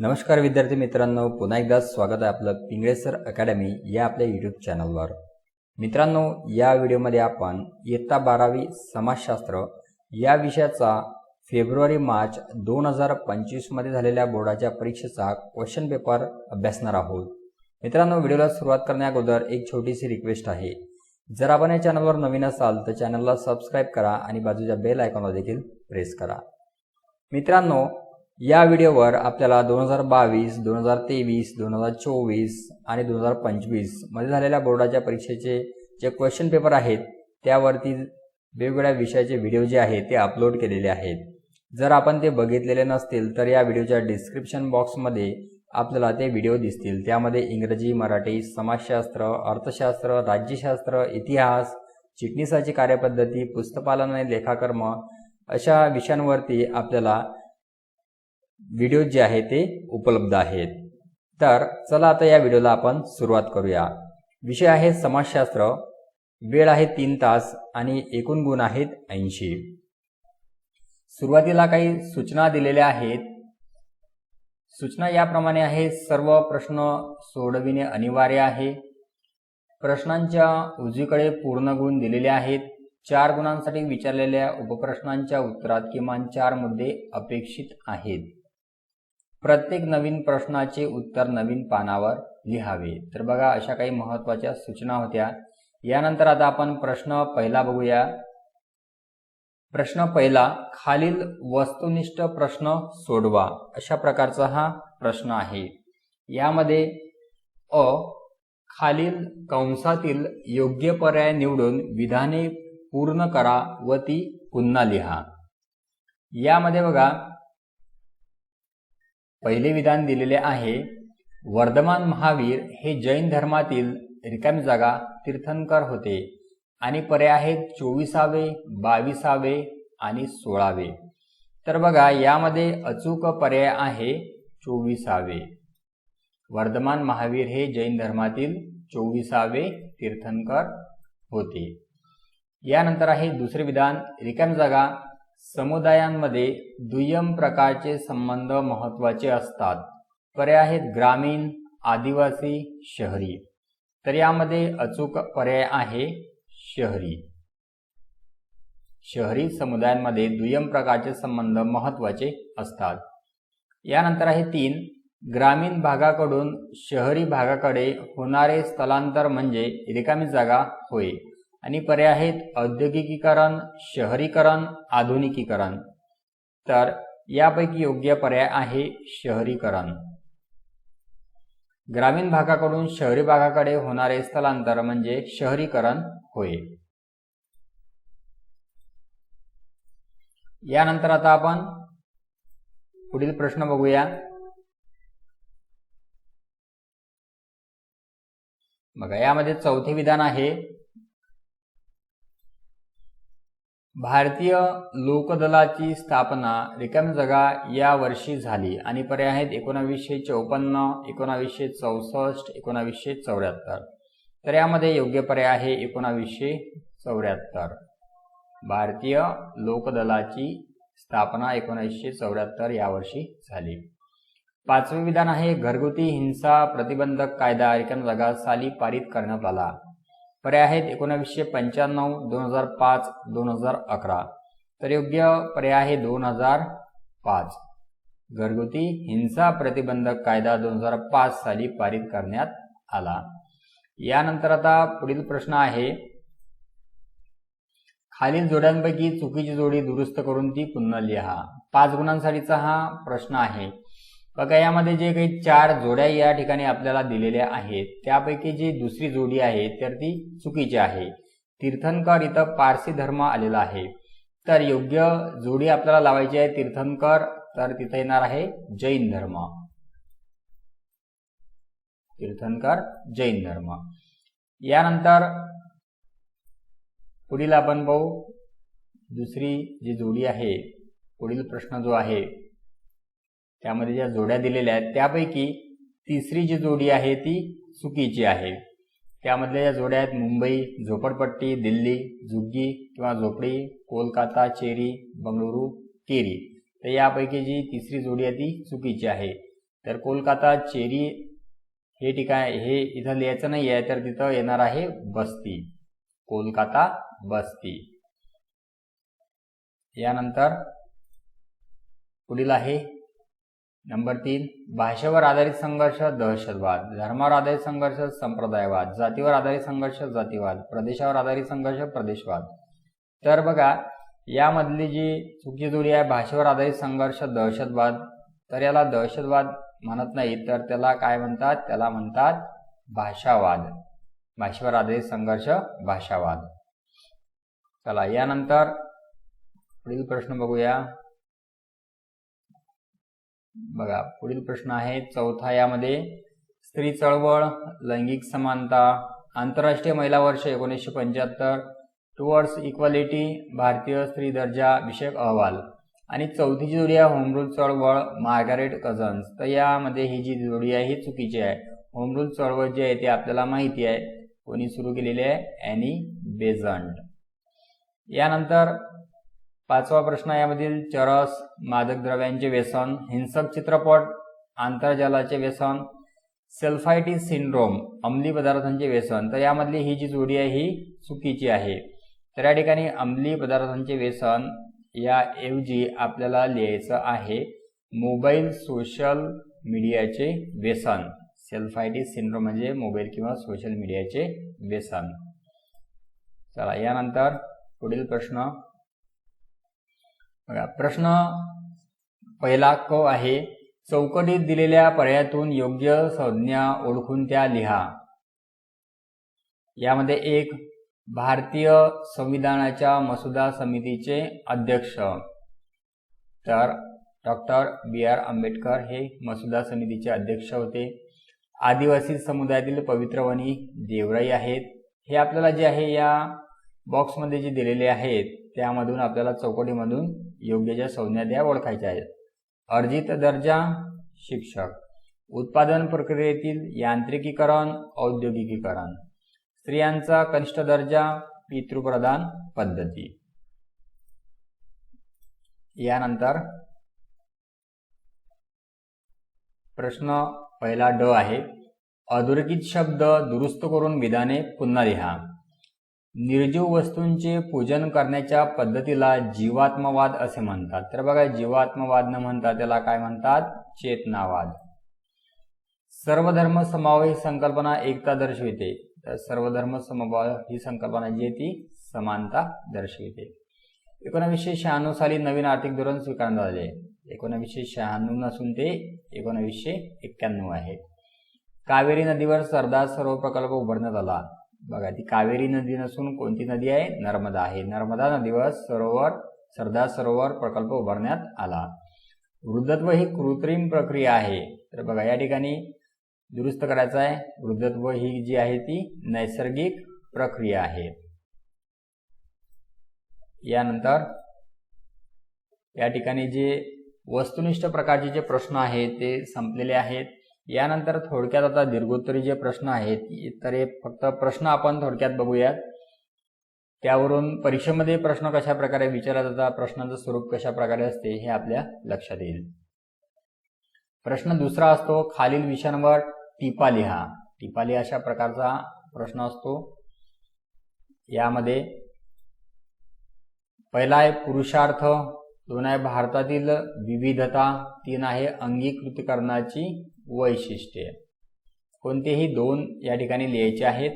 नमस्कार विद्यार्थी मित्रांनो पुन्हा एकदा स्वागत आहे आपलं पिंगळेसर अकॅडमी या आपल्या यूट्यूब चॅनलवर मित्रांनो या व्हिडिओमध्ये आपण इयत्ता बारावी समाजशास्त्र या विषयाचा फेब्रुवारी मार्च दोन हजार पंचवीसमध्ये झालेल्या बोर्डाच्या परीक्षेचा क्वेश्चन पेपर अभ्यासणार आहोत. मित्रांनो व्हिडिओला सुरुवात करण्या अगोदर एक छोटीशी रिक्वेस्ट आहे. जर आपण या चॅनलवर नवीन असाल तर चॅनलला सबस्क्राईब करा आणि बाजूच्या बेल आयकॉनला देखील प्रेस करा. मित्रांनो या व्हिडिओवर आपल्याला दोन हजार बावीस दोन हजार तेवीस दोन हजार चोवीस आणि दोन हजार पंचवीसमध्ये झालेल्या बोर्डाच्या परीक्षेचे जे क्वेश्चन पेपर आहेत त्यावरती वेगवेगळ्या विषयाचे व्हिडिओ जे आहेत ते अपलोड केलेले आहेत. जर आपण ते बघितलेले नसतील तर या व्हिडिओच्या डिस्क्रिप्शन बॉक्समध्ये आपल्याला ते व्हिडिओ दिसतील. त्यामध्ये इंग्रजी मराठी समाजशास्त्र अर्थशास्त्र राज्यशास्त्र इतिहास चिटणीसाची कार्यपद्धती पुस्तपालन आणि लेखाकर्म अशा विषयांवरती आपल्याला व्हिडिओ जे आहे ते उपलब्ध आहेत. तर चला आता या व्हिडिओला आपण सुरुवात करूया. विषय आहे समाजशास्त्र. वेळ आहे तीन तास आणि एकूण गुण आहेत ऐंशी. सुरुवातीला काही सूचना दिलेल्या आहेत. सूचना याप्रमाणे आहे सर्व प्रश्न सोडविणे अनिवार्य आहे. प्रश्नांच्या उजवीकडे पूर्ण गुण दिलेले आहेत. चार गुणांसाठी विचारलेल्या उपप्रश्नांच्या उत्तरात किमान चार मुद्दे अपेक्षित आहेत. प्रत्येक नवीन प्रश्नाचे उत्तर नवीन पानावर लिहावे. तर बघा अशा काही महत्त्वाच्या सूचना होत्या. यानंतर आता आपण प्रश्न पहिला बघूया. प्रश्न पहिला खालील वस्तुनिष्ठ प्रश्न सोडवा. अशा प्रकारचा हा प्रश्न आहे. यामध्ये अ खालील कंसातील योग्य पर्याय निवडून विधाने पूर्ण करा व ती पुन्हा लिहा. यामध्ये बघा पहिले विधान दिलेले आहे. वर्धमान महावीर हे जैन धर्मातील रिकामी जागा तीर्थंकर होते आणि पर्याय आहेत चोवीसावे बावीसावे आणि सोळावे. तर बघा यामध्ये अचूक पर्याय आहे चोवीसावे. वर्धमान महावीर हे जैन धर्मातील चोवीसावे तीर्थंकर होते. यानंतर आहे दुसरे विधान रिकाम जागा समुदायांमध्ये दुय्यम प्रकारचे संबंध महत्त्वाचे असतात. पर्याय आहेत ग्रामीण आदिवासी शहरी. तर यामध्ये अचूक पर्याय आहे शहरी. शहरी समुदायांमध्ये दुय्यम प्रकारचे संबंध महत्त्वाचे असतात. यानंतर आहे तीन ग्रामीण भागाकडून शहरी भागाकडे होणारे स्थलांतर म्हणजे रिकामी जागा होय. आणि पर्याय आहेत औद्योगिकीकरण शहरीकरण आधुनिकीकरण. तर यापैकी योग्य पर्याय आहे शहरीकरण. ग्रामीण भागाकडून शहरी भागाकडे होणारे स्थलांतर म्हणजे शहरीकरण होय. यानंतर आता आपण पुढील प्रश्न बघूया. बघा यामध्ये चौथे विधान आहे भारतीय लोकदलाची स्थापना रिकामी जागा या वर्षी झाली आणि पर्याय आहेत एकोणावीसशे चौपन्न एकोणावीसशे चौसष्ट एकोणावीसशे चौऱ्याहत्तर. तर यामध्ये योग्य पर्याय आहे एकोणावीसशे चौऱ्याहत्तर. भारतीय लोकदलाची स्थापना एकोणीसशे चौऱ्याहत्तर या वर्षी झाली. पाचवे विधान आहे घरगुती हिंसा प्रतिबंधक कायदा रिकामी जागा साली पारित करण्यात आला. पर्याय आहेत एकोणावीसशे पंच्याण्णव दोन हजार पाच दोन हजार अकरा. तर योग्य पर्याय आहे दोन हजार पाच. घरगुती हिंसा प्रतिबंधक कायदा दोन हजार पाच साली पारित करण्यात आला. यानंतर आता पुढील प्रश्न आहे खालील जोड्यांपैकी चुकीची जोडी दुरुस्त करून ती पुन्हा लिहा. पाच गुणांसाठीचा हा प्रश्न आहे बघा यामध्ये जे काही चार जोड्या या ठिकाणी आपल्याला दिलेल्या आहेत त्यापैकी जी दुसरी जोडी आहे तर ती चुकीची आहे. तीर्थंकर इथं पारसी धर्म आलेला आहे. तर योग्य जोडी आपल्याला लावायची आहे तीर्थंकर तर तिथं येणार आहे जैन धर्म. तीर्थंकर जैन धर्म. यानंतर पुढील आपण पाहू दुसरी जी जोडी आहे पुढील प्रश्न जो आहे त्यामध्ये ज्या जोड्या दिलेल्या आहेत त्यापैकी तिसरी जी जोडी आहे ती चुकीची आहे. त्यामधल्या ज्या जोड्या आहेत मुंबई झोपडपट्टी दिल्ली झुग्गी किंवा झोपडी कोलकाता चेरी बंगळुरू केरी. तर यापैकी जी तिसरी जोडी आहे ती चुकीची आहे. तर कोलकाता चेरी हे ठिकाण हे इथं लिहायचं नाही आहे तर तिथं येणार आहे बस्ती. कोलकाता बस्ती. यानंतर पुढील आहे नंबर तीन भाषेवर आधारित संघर्ष दहशतवाद. धर्मावर आधारित संघर्ष संप्रदायवाद. जातीवर आधारित संघर्ष जातीवाद. प्रदेशावर आधारित संघर्ष प्रदेशवाद. तर बघा यामधली जी चुकी जोडी आहे भाषेवर आधारित संघर्ष दहशतवाद. तर याला दहशतवाद म्हणत नाही तर त्याला काय म्हणतात? त्याला म्हणतात भाषावाद. भाषेवर आधारित संघर्ष भाषावाद. चला यानंतर पुढील प्रश्न बघूया. बघा पुढील प्रश्न आहे चौथा यामध्ये स्त्री चळवळ लैंगिक समानता आंतरराष्ट्रीय महिला वर्ष एकोणीसशे पंच्याहत्तर टुवर्ड्स इक्वालिटी भारतीय स्त्री दर्जा विषयक अहवाल. आणि चौथी जोडी आहे होमरूल चळवळ मार्गारेट कझन्स तर यामध्ये ही जी जोडी आहे ही चुकीची आहे. होमरूल चळवळ जी आहे ती आपल्याला माहिती आहे. कोणी सुरू केलेली आहे? अॅनी बेझंट यानंतर पाचवा प्रश्न यामधील चरस मादक द्रव्यांचे व्यसन हिंसक चित्रपट आंतरजालाचे व्यसन सेल्फायटिस सिंड्रोम अंमली पदार्थांचे व्यसन. तर यामधली ही जी जोडी आहे ही चुकीची आहे. तर या ठिकाणी अंमली पदार्थांचे व्यसन याऐवजी आपल्याला लिहायचं आहे मोबाईल सोशल मीडियाचे व्यसन. सेल्फायटिस सिंड्रोम म्हणजे मोबाईल किंवा सोशल मीडियाचे व्यसन. चला यानंतर पुढील प्रश्न. बघा प्रश्न पहिला क आहे चौकटीत दिलेल्या पर्यायातून योग्य संज्ञा ओळखून त्या लिहा. यामध्ये एक भारतीय संविधानाच्या मसुदा समितीचे अध्यक्ष. तर डॉक्टर बी आर आंबेडकर हे मसुदा समितीचे अध्यक्ष होते. आदिवासी समुदायातील पवित्रवणी देवराई आहेत. हे आपल्याला जे आहे या बॉक्समध्ये जे दिलेले आहेत त्यामधून आपल्याला चौकटीमधून योग्य ज्या संज्ञा द्या ओळखायच्या आहेत. अर्जित दर्जा शिक्षक. उत्पादन प्रक्रियेतील यांत्रिकीकरण औद्योगिकीकरण. स्त्रियांचा कनिष्ठ दर्जा पितृप्रधान पद्धती. यानंतर प्रश्न पहिला ड आहे. अधोरेखित शब्द दुरुस्त करून विधाने पुन्हा लिहा. निर्जीव वस्तूंचे पूजन करण्याच्या पद्धतीला जीवात्मवाद असे म्हणतात. तर बघा जीवात्मवाद न म्हणतात त्याला काय म्हणतात? चेतनावाद. सर्वधर्म समभाव ही संकल्पना एकता दर्शविते. तर सर्वधर्म समभाव ही संकल्पना जी आहे ती समानता दर्शविते. एकोणावीसशे शहाण्णव साली नवीन आर्थिक धोरण स्वीकारण्यात आले. एकोणावीसशे शहाण्णव नसून ते एकोणावीसशे एक्क्याण्णव आहे. कावेरी नदीवर सरदार सरोवर प्रकल्प उभारण्यात आला. बघा ती कावेरी नदी नसून कोणती नदी आहे? नर्मदा. आहे नर्मदा नदीवर सरोवर सरदार सरोवर प्रकल्प उभारण्यात आला. वृद्धत्व ही कृत्रिम प्रक्रिया आहे. तर बघा या ठिकाणी दुरुस्त करायचं आहे. वृद्धत्व ही जी आहे ती नैसर्गिक प्रक्रिया आहे. यानंतर या ठिकाणी जे वस्तुनिष्ठ प्रकारचे जे प्रश्न आहेत ते संपलेले आहेत. यानंतर थोडक्यात आता दीर्घोत्तरी जे प्रश्न आहेत तर हे फक्त प्रश्न आपण थोडक्यात बघूयात. त्यावरून परीक्षेमध्ये प्रश्न कशा प्रकारे विचारला जातात प्रश्नाचं स्वरूप कशा प्रकारे असते हे आपल्या लक्षात येईल. प्रश्न दुसरा असतो खालील विषयांवर टिपा लिहा. टिपा लिहा अशा प्रकारचा प्रश्न असतो. यामध्ये पहिला आहे पुरुषार्थ दोन आहे भारतातील विविधता तीन आहे अंगीकृतीकरणाची वैशिष्ट्ये. कोणतेही दोन या ठिकाणी लिहायचे आहेत?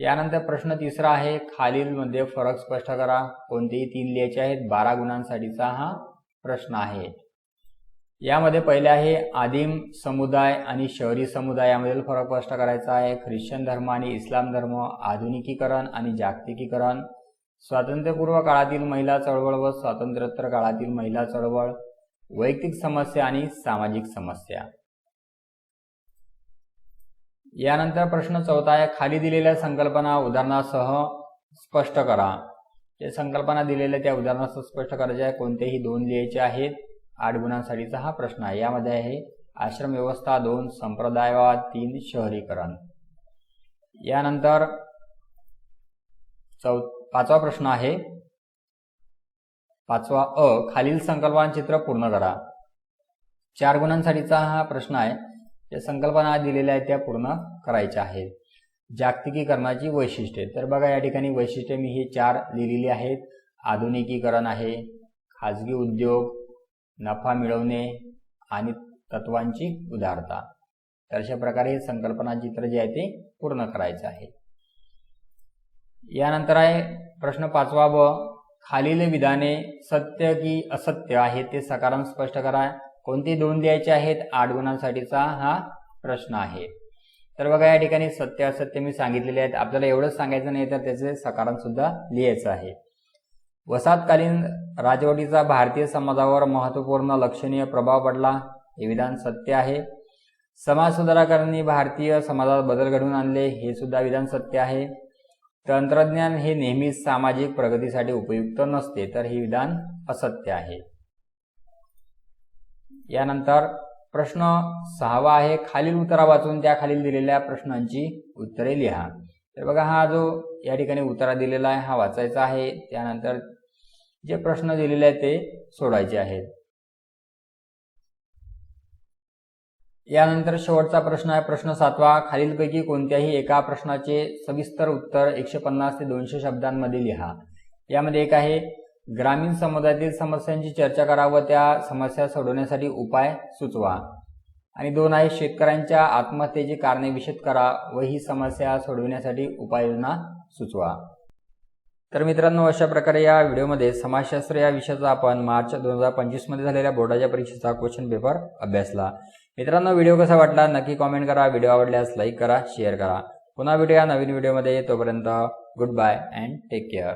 यानंतर प्रश्न तिसरा आहे खालील मध्ये फरक स्पष्ट करा. कोणतेही तीन लिहायचे आहेत? बारा गुणांसाठीचा हा प्रश्न आहे. यामध्ये पहिले आहे आदिम समुदाय आणि शहरी समुदाय यामधील फरक स्पष्ट करायचा आहे. ख्रिश्चन धर्म आणि इस्लाम धर्म आधुनिकीकरण आणि जागतिकीकरण. स्वातंत्र्यपूर्व काळातील महिला चळवळ व स्वातंत्र्योत्तर काळातील महिला चळवळ वैयक्तिक समस्या आणि सामाजिक समस्या. यानंतर प्रश्न चौथा आहे खाली दिलेल्या संकल्पना उदाहरणासह स्पष्ट करा. जे संकल्पना दिलेल्या त्या उदाहरणासह स्पष्ट करायच्या आहे. कोणतेही दोन लिहायचे आहेत? आठ गुणांसाठीचा हा प्रश्न आहे. यामध्ये आहे आश्रम व्यवस्था दोन संप्रदायवाद तीन शहरीकरण. यानंतर चौ पाचवा प्रश्न आहे. पाचवा अ खालील संकल्पना चित्र पूर्ण करा. चार गुणांसाठीचा हा प्रश्न आहे. ज्या संकल्पना दिलेल्या आहेत त्या पूर्ण करायच्या आहेत. जागतिकीकरणाची वैशिष्ट्ये तर बघा या ठिकाणी वैशिष्ट्ये मी ही चार लिहिलेली आहेत. आधुनिकीकरण आहे खाजगी उद्योग नफा मिळवणे आणि तत्वांची उदारता. तर अशा प्रकारे हे संकल्पना चित्र जे आहे ते पूर्ण करायचं आहे. यानंतर आहे प्रश्न पाचवा ब खालील विधाने सत्य की असत्य आहे ते सकारात्मक स्पष्ट करा. कोणती दोन द्यायचे आहेत? आठ गुणांसाठीचा हा प्रश्न आहे. तर बघा या ठिकाणी सत्य असत्य मी सांगितलेले आहेत. आपल्याला एवढंच सांगायचं नाही तर त्याचे सकारण सुद्धा लिहायचं आहे. वसाहतकालीन राजवटीचा भारतीय समाजावर महत्त्वपूर्ण लक्षणीय प्रभाव पडला. हे विधान सत्य आहे. समाज सुधारकांनी भारतीय समाजात बदल घडवून आणले. हे सुद्धा विधान सत्य आहे. तंत्रज्ञान हे नेहमीच सामाजिक प्रगतीसाठी उपयुक्त नसते तर हे विधान असत्य आहे. यानंतर प्रश्न सहावा आहे खालील उत्तरा वाचून त्या खालील दिलेल्या प्रश्नांची उत्तरे लिहा. तर बघा हा जो या ठिकाणी उत्तरा दिलेला आहे हा वाचायचा आहे. त्यानंतर जे प्रश्न दिलेले आहेत ते सोडायचे आहेत. यानंतर शेवटचा प्रश्न आहे प्रश्न सातवा. खालीलपैकी कोणत्याही एका प्रश्नाचे सविस्तर उत्तर एकशे पन्नास ते दोनशे शब्दांमध्ये लिहा. यामध्ये एक आहे ग्रामीण समुदायातील समस्यांची चर्चा करा व त्या समस्या सोडवण्यासाठी उपाय सुचवा. आणि दोन आहे शेतकऱ्यांच्या आत्महत्येची कारणे विषद करा व ही समस्या सोडविण्यासाठी उपाययोजना सुचवा. तर मित्रांनो अशा प्रकारे या व्हिडिओमध्ये समाजशास्त्र या विषयाचा आपण मार्च दोन हजार पंचवीसमध्ये झालेल्या बोर्डाच्या परीक्षेचा क्वेश्चन पेपर अभ्यासला. मित्रांनो व्हिडिओ कसा वाटला नक्की कॉमेंट करा. व्हिडिओ आवडल्यास लाईक करा शेअर करा. पुन्हा भेटूया नवीन व्हिडिओमध्ये. तोपर्यंत goodbye and take care